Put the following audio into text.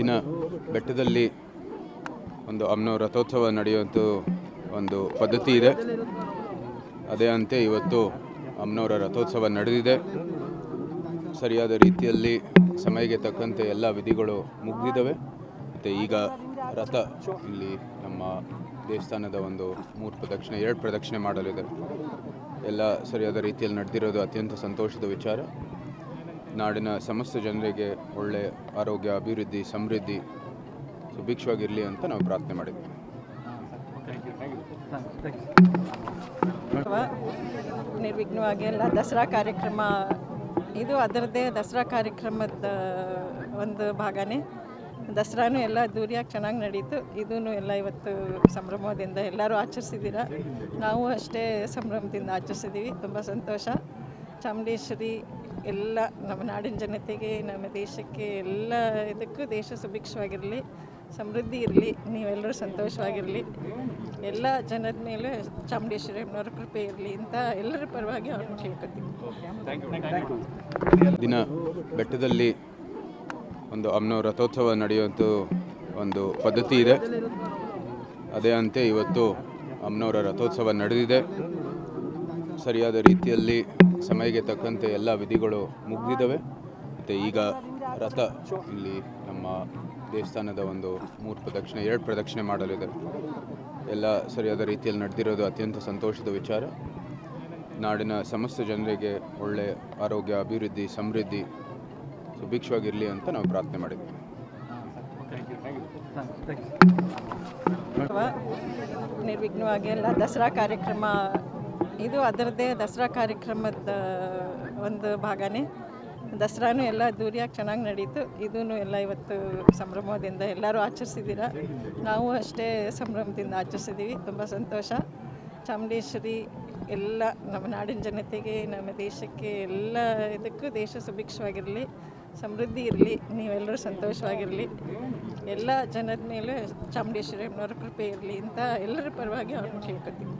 ದಿನ ಬೆಟ್ಟದಲ್ಲಿ ಒಂದು ಅಮ್ಮನ ರಥೋತ್ಸವ ನಡೆಯುವಂಥ ಒಂದು ಪದ್ಧತಿ ಇದೆ. ಅದೇ ಅಂತೆ ಇವತ್ತು ಅಮ್ಮನವರ ರಥೋತ್ಸವ ನಡೆದಿದೆ. ಸರಿಯಾದ ರೀತಿಯಲ್ಲಿ ಸಮಯಕ್ಕೆ ತಕ್ಕಂತೆ ಎಲ್ಲ ವಿಧಿಗಳು ಮುಗಿದಿದ್ದಾವೆ. ಮತ್ತು ಈಗ ರಥ ಇಲ್ಲಿ ನಮ್ಮ ದೇವಸ್ಥಾನದ ಒಂದು ಮೂರು ಪ್ರದಕ್ಷಿಣೆ, ಎರಡು ಪ್ರದಕ್ಷಿಣೆ ಮಾಡಲಿದೆ ಎಲ್ಲ ಸರಿಯಾದ ರೀತಿಯಲ್ಲಿ ನಡೆದಿರೋದು ಅತ್ಯಂತ ಸಂತೋಷದ ವಿಚಾರ. ನಾಡಿನ ಸಮಸ್ತ ಜನರಿಗೆ ಒಳ್ಳೆಯ ಆರೋಗ್ಯ, ಅಭಿವೃದ್ಧಿ, ಸಮೃದ್ಧಿ ಸುಭಿಕ್ಷವಾಗಿರಲಿ ಅಂತ ನಾವು ಪ್ರಾರ್ಥನೆ ಮಾಡಿದ್ವಿ. ನಿರ್ವಿಘ್ನವಾಗಿ ಎಲ್ಲ ದಸರಾ ಕಾರ್ಯಕ್ರಮ, ಇದು ಅದರದ್ದೇ ದಸರಾ ಕಾರ್ಯಕ್ರಮದ ಒಂದು ಭಾಗನೇ. ದಸರಾನು ಎಲ್ಲ ದೂರಿಯಾಗಿ ಚೆನ್ನಾಗಿ ನಡೀತು. ಇದೂ ಎಲ್ಲ ಇವತ್ತು ಸಂಭ್ರಮದಿಂದ ಎಲ್ಲರೂ ಆಚರಿಸಿದ್ದೀರಾ? ನಾವು ಅಷ್ಟೇ ಸಂಭ್ರಮದಿಂದ ಆಚರಿಸಿದ್ದೀವಿ. ತುಂಬ ಸಂತೋಷ. ಚಾಮುಂಡೇಶ್ವರಿ ಎಲ್ಲ ನಮ್ಮ ನಾಡಿನ ಜನತೆಗೆ, ನಮ್ಮ ದೇಶಕ್ಕೆ ಎಲ್ಲ ಇದಕ್ಕೂ ದೇಶ ಸುಭಿಕ್ಷವಾಗಿರಲಿ, ಸಮೃದ್ಧಿ ಇರಲಿ, ನೀವೆಲ್ಲರೂ ಸಂತೋಷವಾಗಿರಲಿ. ಎಲ್ಲ ಜನದ ಮೇಲೆ ಚಾಮುಂಡೇಶ್ವರಿ ಅಮ್ಮನವ್ರ ಕೃಪೆ ಇರಲಿ ಅಂತ ಎಲ್ಲರ ಪರವಾಗಿ ಅವ್ರನ್ನ ಕೇಳ್ಕೊತೀವಿ ದಿನ ಬೆಟ್ಟದಲ್ಲಿ ಒಂದು ಅಮ್ಮನ ರಥೋತ್ಸವ ನಡೆಯುವಂಥ ಒಂದು ಪದ್ಧತಿ ಇದೆ. ಅದೇ ಅಂತೆ ಇವತ್ತು ಅಮ್ಮನವರ ರಥೋತ್ಸವ ನಡೆದಿದೆ. ಸರಿಯಾದ ರೀತಿಯಲ್ಲಿ ಸಮಯಕ್ಕೆ ತಕ್ಕಂತೆ ಎಲ್ಲ ವಿಧಿಗಳು ಮುಗಿದಿದ್ದಾವೆ. ಮತ್ತು ಈಗ ರಥ ಇಲ್ಲಿ ನಮ್ಮ ದೇವಸ್ಥಾನದ ಒಂದು ಮೂರು ಪ್ರದಕ್ಷಿಣೆ, ಎರಡು ಪ್ರದಕ್ಷಿಣೆ ಮಾಡಲಿದೆ. ಎಲ್ಲ ಸರಿಯಾದ ರೀತಿಯಲ್ಲಿ ನಡೆದಿರೋದು ಅತ್ಯಂತ ಸಂತೋಷದ ವಿಚಾರ. ನಾಡಿನ ಸಮಸ್ತ ಜನರಿಗೆ ಒಳ್ಳೆಯ ಆರೋಗ್ಯ, ಅಭಿವೃದ್ಧಿ, ಸಮೃದ್ಧಿ, ಸುಭಿಕ್ಷವಾಗಿರಲಿ ಅಂತ ನಾವು ಪ್ರಾರ್ಥನೆ ಮಾಡಿದ್ವಿ. ಅಥವಾ ನಿರ್ವಿಘ್ನವಾಗಿ ಎಲ್ಲ ದಸರಾ ಕಾರ್ಯಕ್ರಮ ಇದು ಅದರದ್ದೇ ದಸರಾ ಕಾರ್ಯಕ್ರಮದ ಒಂದು ಭಾಗನೇ. ದಸರಾನು ಎಲ್ಲ ಅದ್ದೂರಿಯಾಗಿ ಚೆನ್ನಾಗಿ ನಡೀತು. ಇದೂ ಎಲ್ಲ ಇವತ್ತು ಸಂಭ್ರಮದಿಂದ ಎಲ್ಲರೂ ಆಚರಿಸಿದ್ದೀರ ನಾವು ಅಷ್ಟೇ ಸಂಭ್ರಮದಿಂದ ಆಚರಿಸಿದ್ದೀವಿ ತುಂಬ ಸಂತೋಷ. ಚಾಮುಂಡೇಶ್ವರಿ ಎಲ್ಲ ನಮ್ಮ ನಾಡಿನ ಜನತೆಗೆ, ನಮ್ಮ ದೇಶಕ್ಕೆ ಎಲ್ಲ ಇದಕ್ಕೂ ದೇಶ ಸುಭಿಕ್ಷವಾಗಿರಲಿ. ಸಮೃದ್ಧಿ ಇರಲಿ ನೀವೆಲ್ಲರೂ ಸಂತೋಷವಾಗಿರಲಿ. ಎಲ್ಲ ಜನರ ಮೇಲೆ ಚಾಮುಂಡೇಶ್ವರಿ ಅಮ್ಮನವ್ರ ಕೃಪೆ ಇರಲಿ ಅಂತ ಎಲ್ಲರ ಪರವಾಗಿ ಅವ್ರನ್ನ ಕೇಳ್ಕೊತೀವಿ